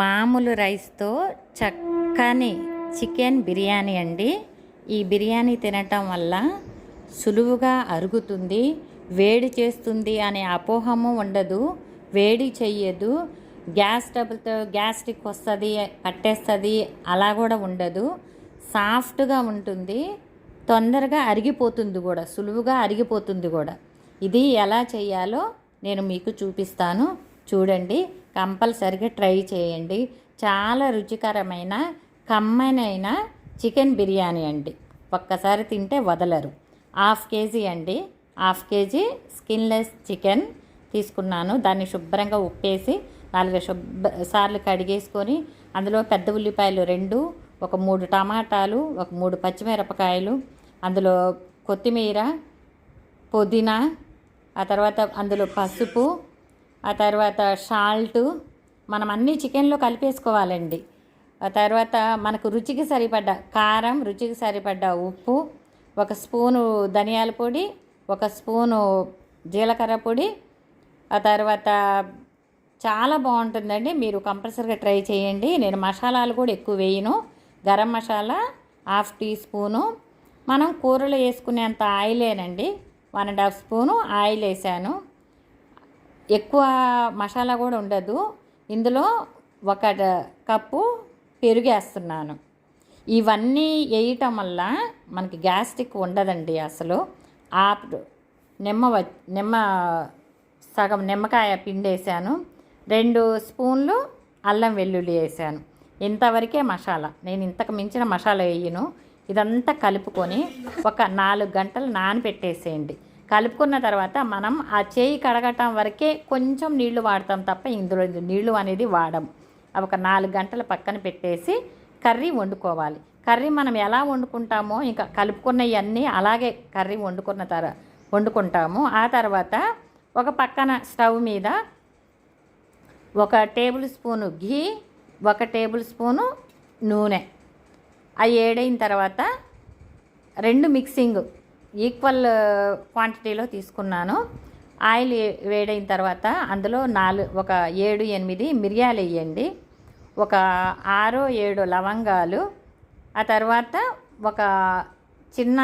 మామూలు రైస్తో చక్కని చికెన్ బిర్యానీ అండి. ఈ బిర్యానీ తినటం వల్ల సులువుగా అరుగుతుంది వేడి చేస్తుంది అనే అపోహము ఉండదు వేడి చెయ్యదు గ్యాస్ డబ్బులతో గ్యాస్ట్రిక్ వస్తుంది పట్టేస్తుంది అలా కూడా ఉండదు. సాఫ్ట్గా ఉంటుంది తొందరగా అరిగిపోతుంది కూడా సులువుగా అరిగిపోతుంది కూడా. ఇది ఎలా చేయాలో నేను మీకు చూపిస్తాను. చూడండి కంపల్సరిగా ట్రై చేయండి. చాలా రుచికరమైన కమ్మనైన చికెన్ బిర్యానీ అండి. ఒక్కసారి తింటే వదలరు. హాఫ్ కేజీ అండి. హాఫ్ కేజీ స్కిన్లెస్ చికెన్ తీసుకున్నాను. దాన్ని శుభ్రంగా ఉప్పేసి నాలుగు శుభ్ర సార్లు కడిగేసుకొని అందులో పెద్ద ఉల్లిపాయలు రెండు ఒక మూడు టమాటాలు ఒక మూడు పచ్చిమిరపకాయలు అందులో కొత్తిమీర పుదీనా ఆ తర్వాత అందులో పసుపు ఆ తర్వాత షాల్టు మనం అన్ని చికెన్లో కలిపేసుకోవాలండి. ఆ తర్వాత మనకు రుచికి సరిపడ్డ కారం రుచికి సరిపడ్డ ఉప్పు ఒక స్పూను ధనియాల పొడి ఒక స్పూను జీలకర్ర పొడి ఆ తర్వాత చాలా బాగుంటుందండి. మీరు కంపల్సరీగా ట్రై చేయండి. నేను మసాలాలు కూడా ఎక్కువ వేయను. Garam masala half teaspoon. మనం కూరలో వేసుకునేంత ఆయిలేనండి. One and half spoon oil వేసాను ఎక్కువ మసాలా కూడా ఉండదు. ఇందులో ఒక కప్పు పెరుగేస్తున్నాను. ఇవన్నీ వేయటం వల్ల మనకి గ్యాస్ట్రిక్ ఉండదండి అసలు. ఆ నిమ్మ వ- నిమ్మ సగం నిమ్మకాయ పిండేసాను. రెండు స్పూన్లు అల్లం వెల్లుల్లి వేసాను. ఇంతవరకే మసాలా. నేను ఇంతకు మించిన మసాలా వేయను ఇదంతా కలుపుకొని ఒక నాలుగు గంటలు నానబెట్టేసేయండి. కలుపుకున్న తర్వాత మనం ఆ చేయి కడగటం వరకే కొంచెం నీళ్ళు వాడతాం తప్ప ఇందులో నీళ్ళు అనేది వాడం. ఒక నాలుగు గంటల పక్కన పెట్టేసి కర్రీ వండుకోవాలి. కర్రీ మనం ఎలా వండుకుంటామో ఇంకా కలుపుకున్నవన్నీ అలాగే కర్రీ వండుకున్న తర వండుకుంటాము. ఆ తర్వాత ఒక పక్కన స్టవ్ మీద ఒక టేబుల్ స్పూను ఘీ ఒక టేబుల్ స్పూను నూనె. అవి ఏడైన తర్వాత రెండు మిక్సింగ్ ఈక్వల్ క్వాంటిటీలో తీసుకున్నాను. ఆయిల్ వేడైన తర్వాత అందులో నాలుగు ఒక ఏడు ఎనిమిది మిరియాలు వేయండి. ఒక ఆరు ఏడు లవంగాలు. ఆ తర్వాత ఒక చిన్న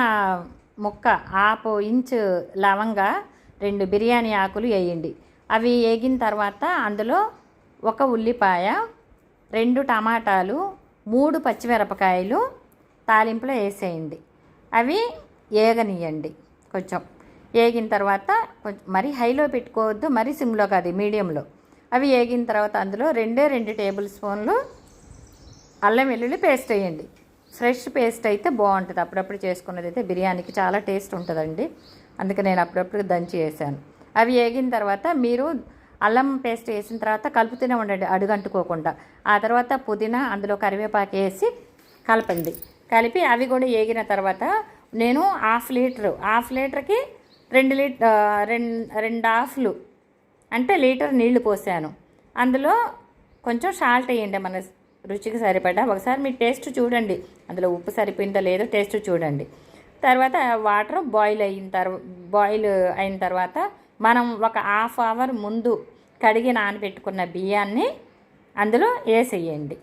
ముక్క ఆపు ఇంచు లవంగా రెండు బిర్యానీ ఆకులు వేయండి. అవి వేగిన తర్వాత అందులో ఒక ఉల్లిపాయ రెండు టమాటాలు మూడు పచ్చిమిరపకాయలు తాలింపులో వేసేయండి. అవి ఏగనియండి. కొంచెం ఏగిన తర్వాత కొంచెం మరీ హైలో పెట్టుకోవద్దు మరీ సిమ్లో కాదు మీడియంలో. అవి ఏగిన తర్వాత అందులో రెండే రెండు టేబుల్ స్పూన్లు అల్లం వెల్లుల్లి పేస్ట్ వేయండి. ఫ్రెష్ పేస్ట్ అయితే బాగుంటుంది. అప్పుడప్పుడు చేసుకున్నది అయితే బిర్యానీకి చాలా టేస్ట్ ఉంటుందండి. అందుకే నేను అప్పుడప్పుడు దంచి వేసాను. అవి వేగిన తర్వాత మీరు అల్లం పేస్ట్ వేసిన తర్వాత కలుపుతూనే ఉండండి అడుగంటుకోకుండా. ఆ తర్వాత పుదీనా అందులో కరివేపాకు వేసి కలపండి. కలిపి అవి కూడా వేగిన తర్వాత నేను హాఫ్ లీటరు హాఫ్ లీటర్కి రెండు లీటర్ రెండు రెండు హాఫ్లు అంటే లీటర్ నీళ్ళు పోసాను. అందులో కొంచెం సాల్ట్ వేయండి మన రుచికి సరిపడా. ఒకసారి మీ టేస్ట్ చూడండి. అందులో ఉప్పు సరిపోయిందో లేదో టేస్ట్ చూడండి. తర్వాత వాటర్ బాయిల్ అయిన తర్వాత బాయిల్ అయిన తర్వాత మనం ఒక హాఫ్ అవర్ ముందు కడిగి నానబెట్టుకున్న బియ్యాన్ని అందులో వేసేయండి.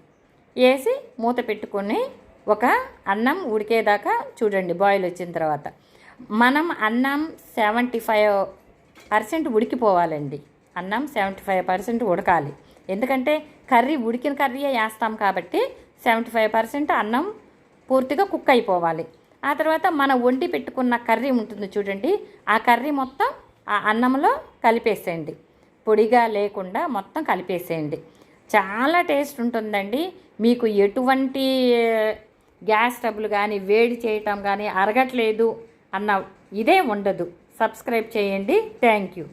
వేసి మూత పెట్టుకొని ఒక అన్నం ఉడికేదాకా చూడండి బాయిల్ వచ్చిన తర్వాత. మనం అన్నం సెవెంటీ ఫైవ్ పర్సెంట్ ఉడికిపోవాలండి. అన్నం సెవెంటీ ఫైవ్ పర్సెంట్ ఉడకాలి. ఎందుకంటే కర్రీ ఉడికిన కర్రీయే వేస్తాం కాబట్టి సెవెంటీ ఫైవ్ పర్సెంట్ అన్నం పూర్తిగా కుక్ అయిపోవాలి. ఆ తర్వాత మనం వండి పెట్టుకున్న కర్రీ ఉంటుంది చూడండి ఆ కర్రీ మొత్తం ఆ అన్నంలో కలిపేసేయండి. పొడిగా లేకుండా మొత్తం కలిపేసేయండి. చాలా టేస్ట్ ఉంటుందండి. మీకు ఎటువంటి గ్యాస్ స్టవ్లు కానీ వేడి చేయటం కానీ అరగట్లేదు అన్న ఇదే ఉండదు. సబ్స్క్రైబ్ చేయండి. Thank you.